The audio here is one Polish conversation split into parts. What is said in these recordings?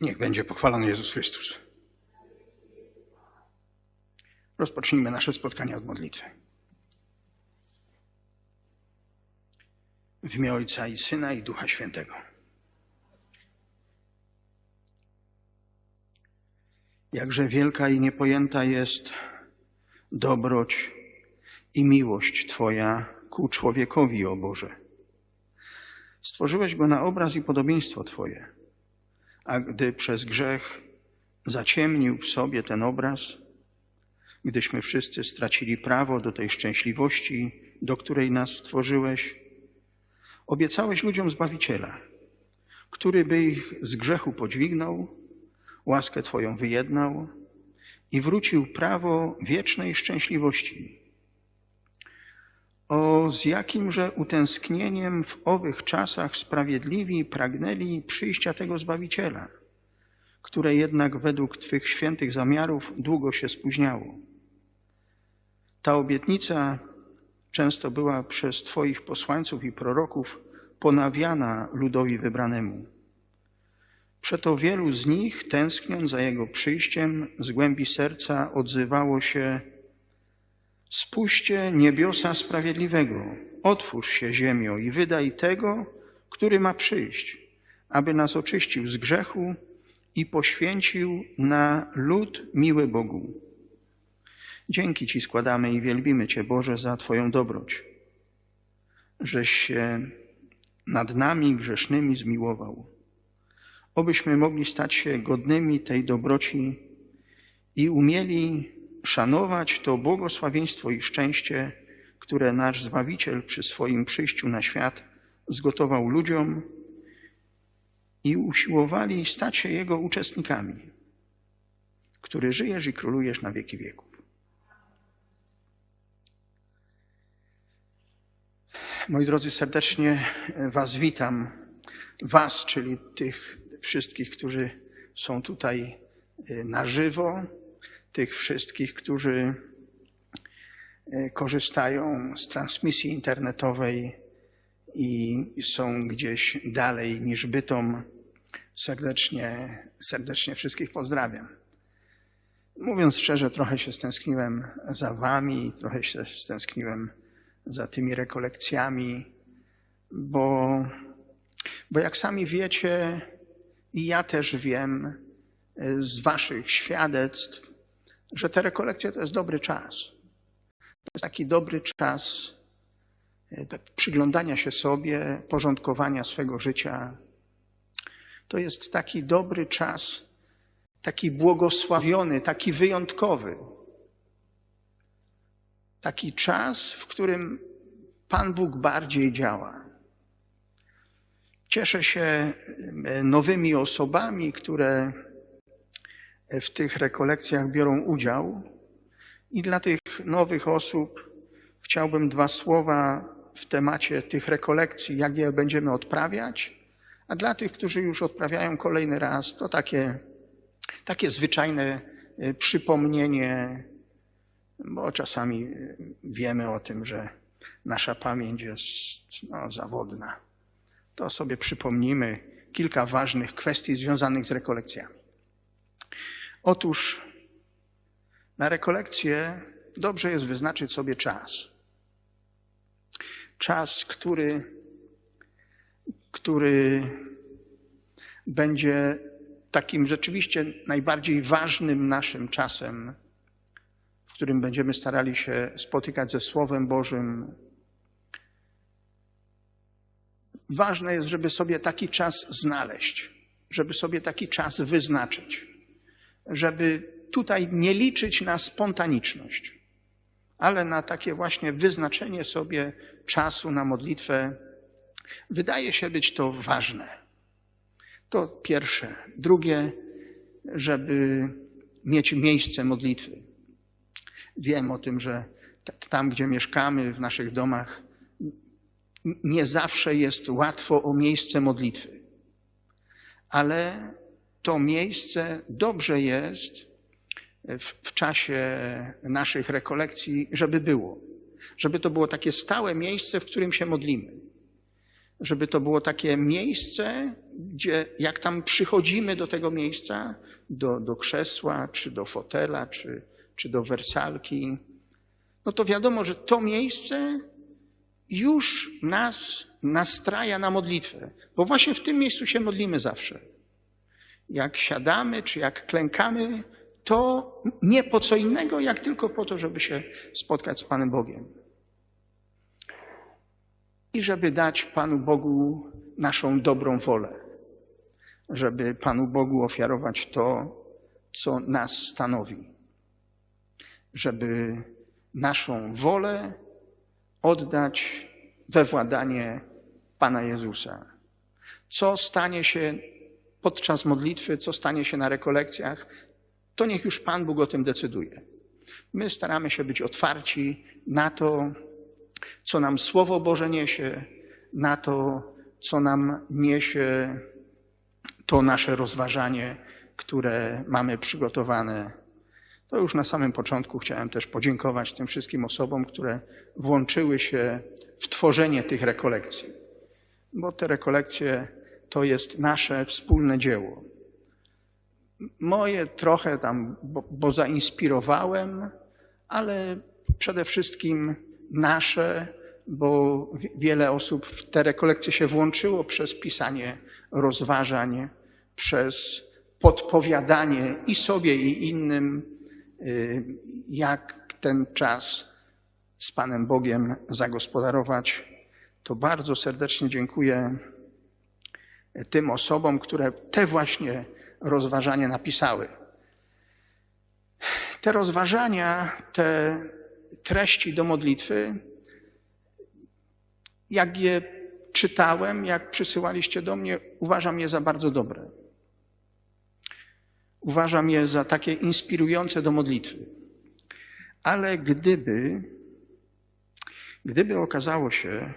Niech będzie pochwalony Jezus Chrystus. Rozpocznijmy nasze spotkanie od modlitwy. W imię Ojca i Syna i Ducha Świętego. Jakże wielka i niepojęta jest dobroć i miłość Twoja ku człowiekowi, o Boże. Stworzyłeś go na obraz i podobieństwo Twoje, a gdy przez grzech zaciemnił w sobie ten obraz, gdyśmy wszyscy stracili prawo do tej szczęśliwości, do której nas stworzyłeś, obiecałeś ludziom Zbawiciela, który by ich z grzechu podźwignął, łaskę Twoją wyjednał i wrócił prawo wiecznej szczęśliwości. O, z jakimże utęsknieniem w owych czasach sprawiedliwi pragnęli przyjścia tego Zbawiciela, które jednak według Twych świętych zamiarów długo się spóźniało. Ta obietnica często była przez Twoich posłańców i proroków ponawiana ludowi wybranemu. Przeto wielu z nich, tęskniąc za Jego przyjściem, z głębi serca odzywało się Spuśćcie niebiosa sprawiedliwego, otwórz się ziemio i wydaj tego, który ma przyjść, aby nas oczyścił z grzechu i poświęcił na lud miły Bogu. Dzięki Ci składamy i wielbimy Cię, Boże, za Twoją dobroć, żeś się nad nami grzesznymi zmiłował. Obyśmy mogli stać się godnymi tej dobroci i umieli szanować to błogosławieństwo i szczęście, które nasz Zbawiciel przy swoim przyjściu na świat zgotował ludziom i usiłowali stać się Jego uczestnikami, który żyjesz i królujesz na wieki wieków. Moi drodzy, serdecznie Was witam. Was, czyli tych wszystkich, którzy są tutaj na żywo, tych wszystkich, którzy korzystają z transmisji internetowej i są gdzieś dalej niż bytom. Serdecznie, serdecznie wszystkich pozdrawiam. Mówiąc szczerze, trochę się stęskniłem za Wami, trochę się stęskniłem za tymi rekolekcjami, bo, bo jak sami wiecie, i ja też wiem z Waszych świadectw, że te rekolekcje to jest dobry czas. To jest taki dobry czas przyglądania się sobie, porządkowania swego życia. To jest taki dobry czas, taki błogosławiony, taki wyjątkowy. Taki czas, w którym Pan Bóg bardziej działa. Cieszę się nowymi osobami, które w tych rekolekcjach biorą udział. I dla tych nowych osób chciałbym dwa słowa w temacie tych rekolekcji, jak je będziemy odprawiać. A dla tych, którzy już odprawiają kolejny raz, to takie, takie zwyczajne przypomnienie, bo czasami wiemy o tym, że nasza pamięć jest no, zawodna. To sobie przypomnimy kilka ważnych kwestii związanych z rekolekcjami. Otóż na rekolekcję dobrze jest wyznaczyć sobie czas. Czas, który, który będzie takim rzeczywiście najbardziej ważnym naszym czasem, w którym będziemy starali się spotykać ze Słowem Bożym. Ważne jest, żeby sobie taki czas znaleźć, żeby sobie taki czas wyznaczyć żeby tutaj nie liczyć na spontaniczność, ale na takie właśnie wyznaczenie sobie czasu na modlitwę. Wydaje się być to ważne. To pierwsze. Drugie, żeby mieć miejsce modlitwy. Wiem o tym, że tam, gdzie mieszkamy, w naszych domach, nie zawsze jest łatwo o miejsce modlitwy. Ale to miejsce dobrze jest w, w, czasie naszych rekolekcji, żeby było. Żeby to było takie stałe miejsce, w którym się modlimy. Żeby to było takie miejsce, gdzie jak tam przychodzimy do tego miejsca, do, do krzesła, czy do fotela, czy, czy do wersalki, no to wiadomo, że to miejsce już nas nastraja na modlitwę, bo właśnie w tym miejscu się modlimy zawsze. Jak siadamy, czy jak klękamy, to nie po co innego, jak tylko po to, żeby się spotkać z Panem Bogiem. I żeby dać Panu Bogu naszą dobrą wolę, żeby Panu Bogu ofiarować to, co nas stanowi, żeby naszą wolę oddać we władanie Pana Jezusa. Co stanie się podczas modlitwy, co stanie się na rekolekcjach, to niech już Pan Bóg o tym decyduje. My staramy się być otwarci na to, co nam Słowo Boże niesie, na to, co nam niesie to nasze rozważanie, które mamy przygotowane. To już na samym początku chciałem też podziękować tym wszystkim osobom, które włączyły się w tworzenie tych rekolekcji, bo te rekolekcje to jest nasze wspólne dzieło. Moje trochę tam, bo, bo zainspirowałem, ale przede wszystkim nasze, bo wiele osób w te rekolekcje się włączyło przez pisanie rozważań, przez podpowiadanie i sobie, i innym, y, jak ten czas z Panem Bogiem zagospodarować. To bardzo serdecznie dziękuję tym osobom, które te właśnie rozważania napisały. Te rozważania, te treści do modlitwy, jak je czytałem, jak przysyłaliście do mnie, uważam je za bardzo dobre. Uważam je za takie inspirujące do modlitwy. Ale gdyby, gdyby okazało się,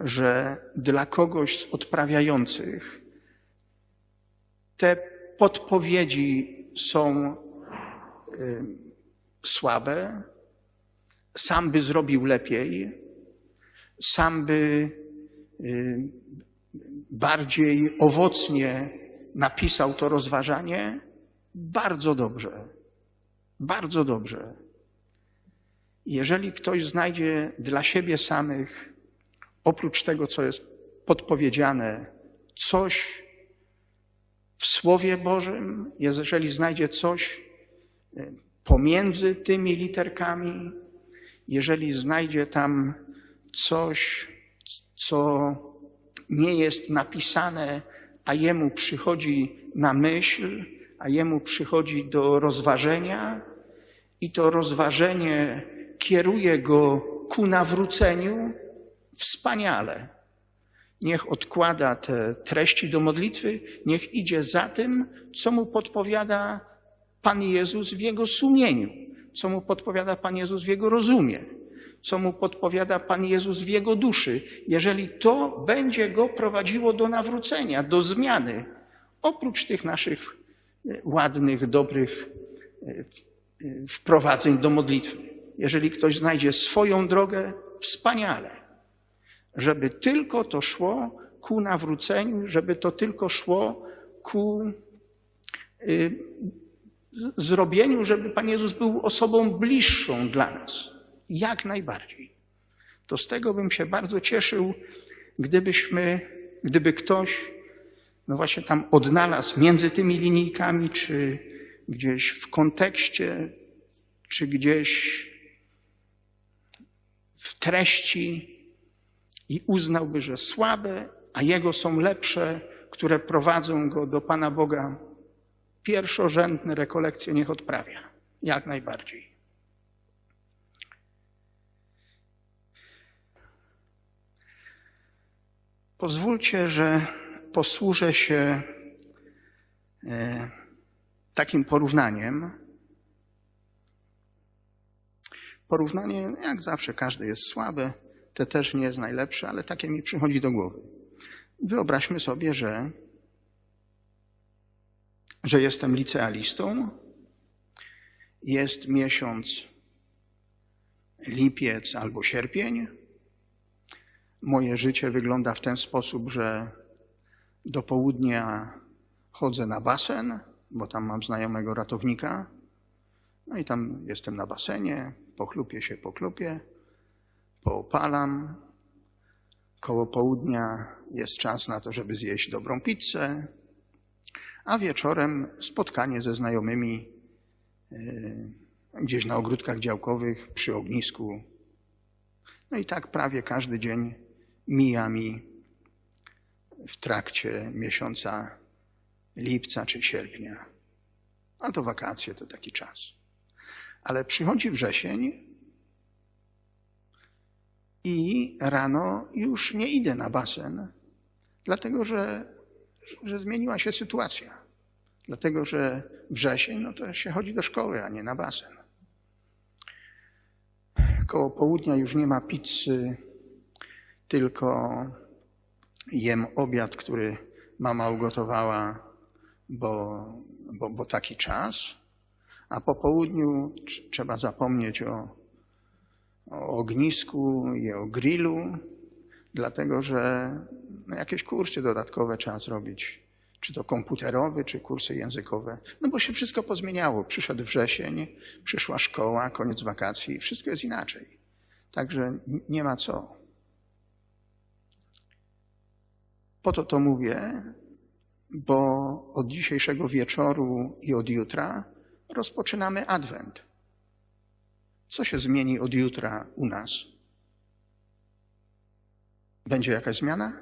że dla kogoś z odprawiających te podpowiedzi są y, słabe, sam by zrobił lepiej, sam by y, bardziej owocnie napisał to rozważanie, bardzo dobrze. Bardzo dobrze. Jeżeli ktoś znajdzie dla siebie samych, oprócz tego, co jest podpowiedziane, coś w Słowie Bożym, jeżeli znajdzie coś e, pomiędzy tymi literkami, jeżeli znajdzie tam coś, co nie jest napisane, a jemu przychodzi na myśl, a jemu przychodzi do rozważenia i to rozważenie kieruje go ku nawróceniu, wspaniale. Niech odkłada te treści do modlitwy, niech idzie za tym, co mu podpowiada Pan Jezus w jego sumieniu, co mu podpowiada Pan Jezus w jego rozumie, co mu podpowiada Pan Jezus w jego duszy. Jeżeli to będzie go prowadziło do nawrócenia, do zmiany, oprócz tych naszych ładnych, dobrych e, e, wprowadzeń do modlitwy. Jeżeli ktoś znajdzie swoją drogę, wspaniale. Żeby tylko to szło ku nawróceniu, żeby to tylko szło ku y, zrobieniu, żeby Pan Jezus był osobą bliższą dla nas. Jak najbardziej. To z tego bym się bardzo cieszył, gdybyśmy, gdyby ktoś no właśnie tam odnalazł między tymi linijkami, czy gdzieś w kontekście, czy gdzieś w treści i uznałby, że słabe, a jego są lepsze, które prowadzą go do Pana Boga, pierwszorzędne rekolekcje niech odprawia. Jak najbardziej. Pozwólcie, że posłużę się e, takim porównaniem. Porównanie, jak zawsze, każde jest słabe, te też nie jest najlepsze, ale takie mi przychodzi do głowy. Wyobraźmy sobie, że, że jestem licealistą, jest miesiąc lipiec albo sierpień. Moje życie wygląda w ten sposób, że Do południa chodzę na basen, bo tam mam znajomego ratownika. No i tam jestem na basenie, pochlupię się, poklupię, poopalam. Koło południa jest czas na to, żeby zjeść dobrą pizzę, a wieczorem spotkanie ze znajomymi yy, gdzieś na ogródkach działkowych, przy ognisku. No i tak prawie każdy dzień mija mi w trakcie miesiąca lipca czy sierpnia. A to wakacje to taki czas. Ale przychodzi wrzesień i rano już nie idę na basen, dlatego że, że zmieniła się sytuacja. Dlatego, że wrzesień, no to się chodzi do szkoły, a nie na basen. Koło południa już nie ma pizzy, tylko jem obiad, który mama ugotowała, bo, bo, bo taki czas. A po południu trzeba zapomnieć o, o ognisku i o grillu, dlatego że no jakieś kursy dodatkowe trzeba zrobić, czy to komputerowy, czy kursy językowe. No bo się wszystko pozmieniało. Przyszedł wrzesień, przyszła szkoła, koniec wakacji, wszystko jest inaczej. Także nie ma co. Po to to mówię, bo od dzisiejszego wieczoru i od jutra rozpoczynamy Adwent. Co się zmieni od jutra u nas? Będzie jakaś zmiana?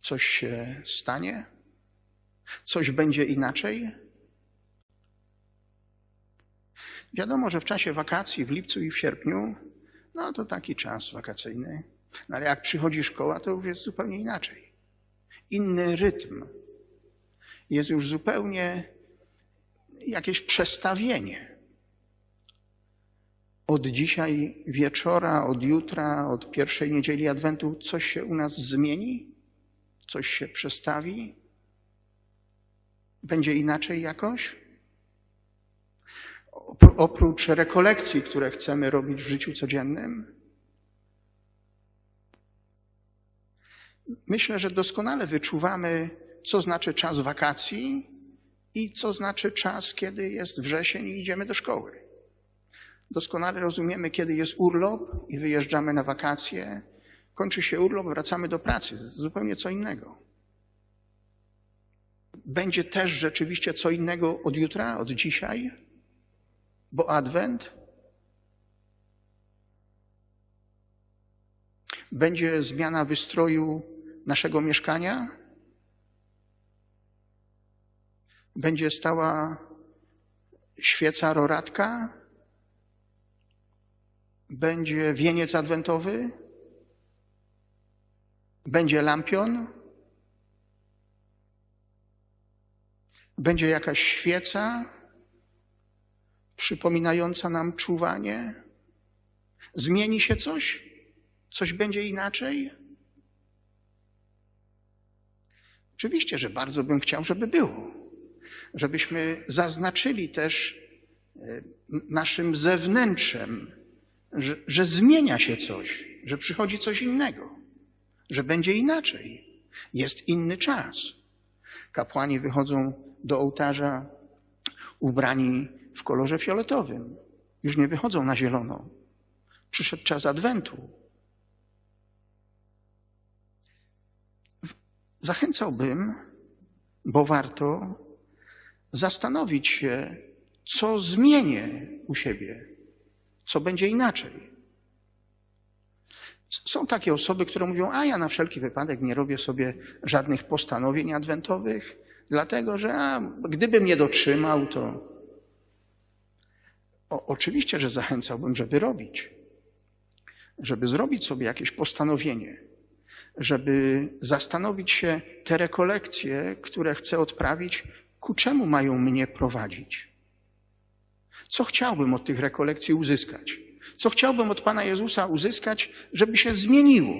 Coś się stanie? Coś będzie inaczej? Wiadomo, że w czasie wakacji, w lipcu i w sierpniu, no to taki czas wakacyjny. No ale jak przychodzi szkoła, to już jest zupełnie inaczej. Inny rytm. Jest już zupełnie jakieś przestawienie. Od dzisiaj wieczora, od jutra, od pierwszej niedzieli Adwentu coś się u nas zmieni? Coś się przestawi? Będzie inaczej jakoś? Oprócz rekolekcji, które chcemy robić w życiu codziennym, myślę, że doskonale wyczuwamy, co znaczy czas wakacji i co znaczy czas, kiedy jest wrzesień i idziemy do szkoły. Doskonale rozumiemy, kiedy jest urlop i wyjeżdżamy na wakacje. Kończy się urlop, wracamy do pracy. Zupełnie co innego. Będzie też rzeczywiście co innego od jutra, od dzisiaj, bo Adwent będzie zmiana wystroju naszego mieszkania, będzie stała świeca roratka, będzie wieniec adwentowy, będzie lampion, będzie jakaś świeca przypominająca nam czuwanie. Zmieni się coś? Coś będzie inaczej? Oczywiście, że bardzo bym chciał, żeby było. Żebyśmy zaznaczyli też e, naszym zewnętrzem, że, że zmienia się coś, że przychodzi coś innego, że będzie inaczej. Jest inny czas. Kapłani wychodzą do ołtarza ubrani w kolorze fioletowym. Już nie wychodzą na zielono. Przyszedł czas Adwentu. Zachęcałbym, bo warto zastanowić się, co zmienię u siebie, co będzie inaczej. Są takie osoby, które mówią, a ja na wszelki wypadek nie robię sobie żadnych postanowień adwentowych, dlatego że a, gdybym nie dotrzymał, to. O, oczywiście, że zachęcałbym, żeby robić, żeby zrobić sobie jakieś postanowienie, żeby zastanowić się te rekolekcje, które chcę odprawić, ku czemu mają mnie prowadzić. Co chciałbym od tych rekolekcji uzyskać? Co chciałbym od Pana Jezusa uzyskać, żeby się zmieniło?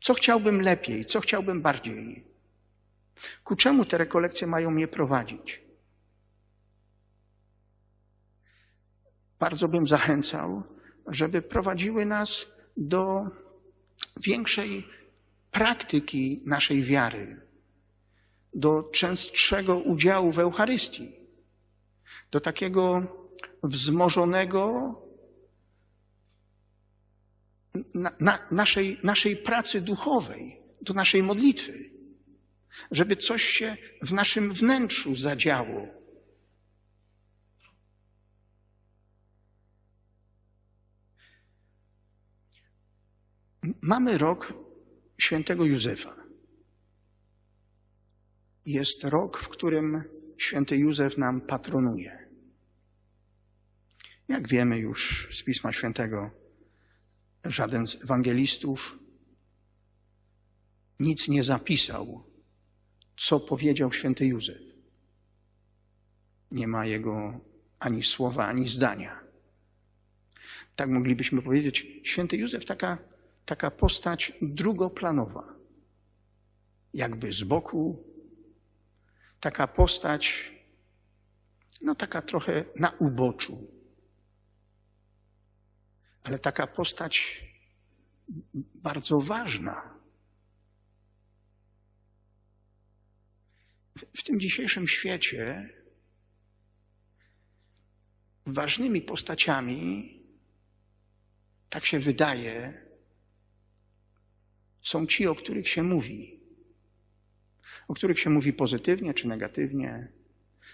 Co chciałbym lepiej? Co chciałbym bardziej? Ku czemu te rekolekcje mają mnie prowadzić? Bardzo bym zachęcał, żeby prowadziły nas do większej praktyki naszej wiary, do częstszego udziału w Eucharystii, do takiego wzmożonego na, na, naszej, naszej pracy duchowej, do naszej modlitwy, żeby coś się w naszym wnętrzu zadziało. Mamy rok świętego Józefa. Jest rok, w którym święty Józef nam patronuje. Jak wiemy już z Pisma Świętego, żaden z ewangelistów nic nie zapisał, co powiedział święty Józef. Nie ma jego ani słowa, ani zdania. Tak moglibyśmy powiedzieć, święty Józef taka, taka postać drugoplanowa. Jakby z boku, taka postać, no taka trochę na uboczu ale taka postać bardzo ważna. W tym dzisiejszym świecie ważnymi postaciami, tak się wydaje, są ci, o których się mówi. O których się mówi pozytywnie czy negatywnie.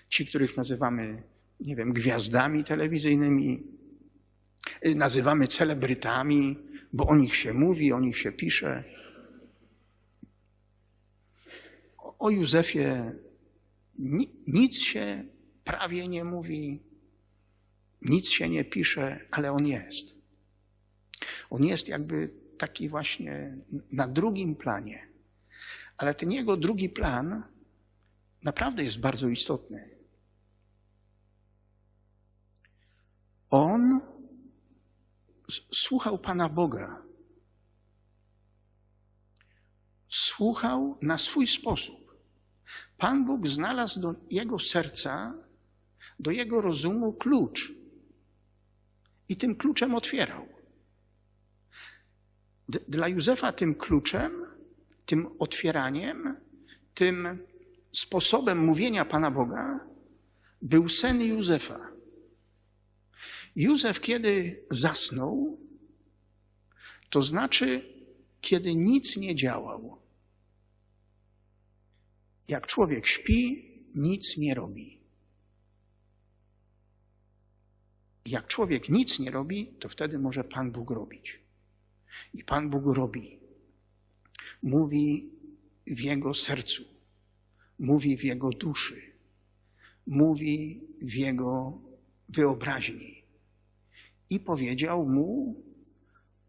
Ci, których nazywamy, nie wiem, gwiazdami telewizyjnymi, Y, nazywamy celebrytami, bo o nich się mówi, o nich się pisze. O Józefie nic się prawie nie mówi, nic się nie pisze, ale on jest. On jest jakby taki właśnie na drugim planie. Ale ten jego drugi plan naprawdę jest bardzo istotny. On słuchał Pana Boga. Słuchał na swój sposób. Pan Bóg znalazł do jego serca, do jego rozumu klucz. I tym kluczem otwierał. Dla Józefa tym kluczem, tym otwieraniem, tym sposobem mówienia Pana Boga był sen Józefa. Józef, kiedy zasnął, to znaczy, kiedy nic nie działał. Jak człowiek śpi, nic nie robi. Jak człowiek nic nie robi, to wtedy może Pan Bóg robić. I Pan Bóg robi. Mówi w jego sercu, mówi w jego duszy, mówi w jego wyobraźni i powiedział mu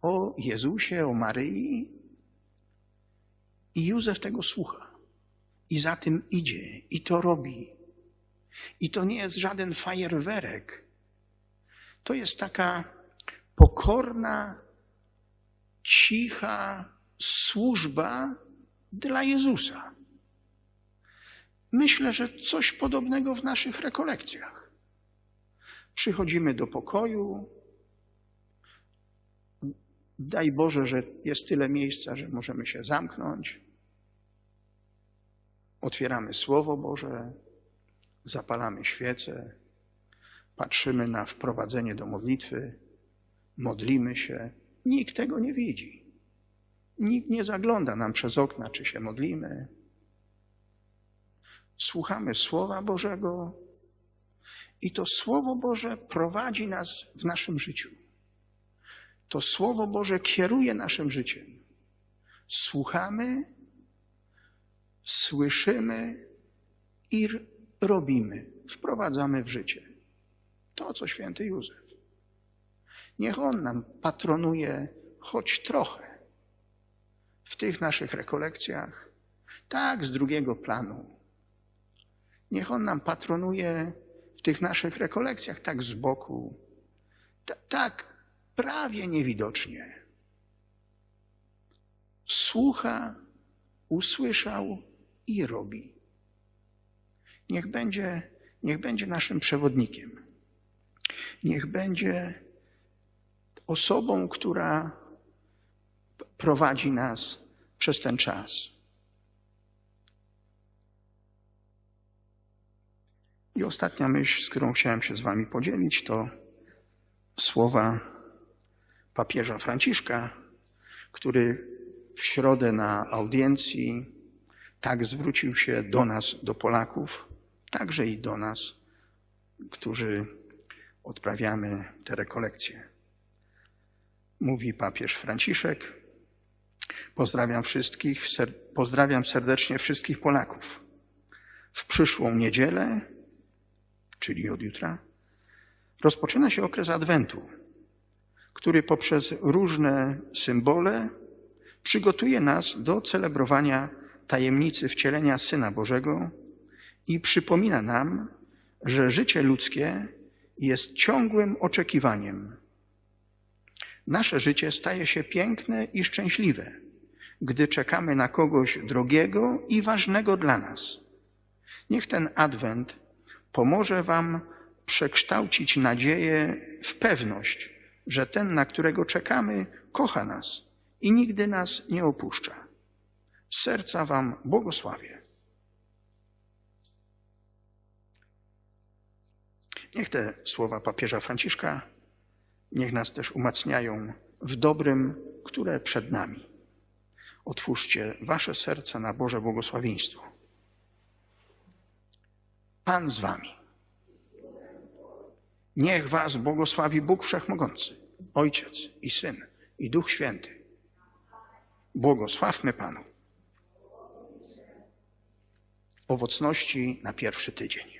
o Jezusie, o Maryi. I Józef tego słucha. I za tym idzie. I to robi. I to nie jest żaden fajerwerek. To jest taka pokorna, cicha służba dla Jezusa. Myślę, że coś podobnego w naszych rekolekcjach. Przychodzimy do pokoju, Daj Boże, że jest tyle miejsca, że możemy się zamknąć. Otwieramy Słowo Boże, zapalamy świece, patrzymy na wprowadzenie do modlitwy, modlimy się. Nikt tego nie widzi. Nikt nie zagląda nam przez okna, czy się modlimy. Słuchamy Słowa Bożego i to Słowo Boże prowadzi nas w naszym życiu to Słowo Boże kieruje naszym życiem. Słuchamy, słyszymy i robimy, wprowadzamy w życie. To, co święty Józef. Niech On nam patronuje choć trochę w tych naszych rekolekcjach, tak z drugiego planu. Niech On nam patronuje w tych naszych rekolekcjach, tak z boku, tak prawie niewidocznie. Słucha, usłyszał i robi. Niech będzie, niech będzie naszym przewodnikiem. Niech będzie osobą, która prowadzi nas przez ten czas. I ostatnia myśl, z którą chciałem się z Wami podzielić, to słowa papieża Franciszka, który w środę na audiencji tak zwrócił się do nas, do Polaków, także i do nas, którzy odprawiamy te rekolekcje. Mówi papież Franciszek: Pozdrawiam wszystkich, ser, pozdrawiam serdecznie wszystkich Polaków. W przyszłą niedzielę, czyli od jutra, rozpoczyna się okres Adwentu, który poprzez różne symbole przygotuje nas do celebrowania tajemnicy wcielenia Syna Bożego i przypomina nam, że życie ludzkie jest ciągłym oczekiwaniem. Nasze życie staje się piękne i szczęśliwe, gdy czekamy na kogoś drogiego i ważnego dla nas. Niech ten adwent pomoże Wam przekształcić nadzieję w pewność, że ten, na którego czekamy, kocha nas i nigdy nas nie opuszcza. Serca Wam błogosławię. Niech te słowa papieża Franciszka, niech nas też umacniają w dobrym, które przed nami. Otwórzcie Wasze serca na Boże błogosławieństwo. Pan z Wami. Niech Was błogosławi Bóg Wszechmogący, Ojciec i Syn i Duch Święty. Błogosławmy Panu. Owocności na pierwszy tydzień.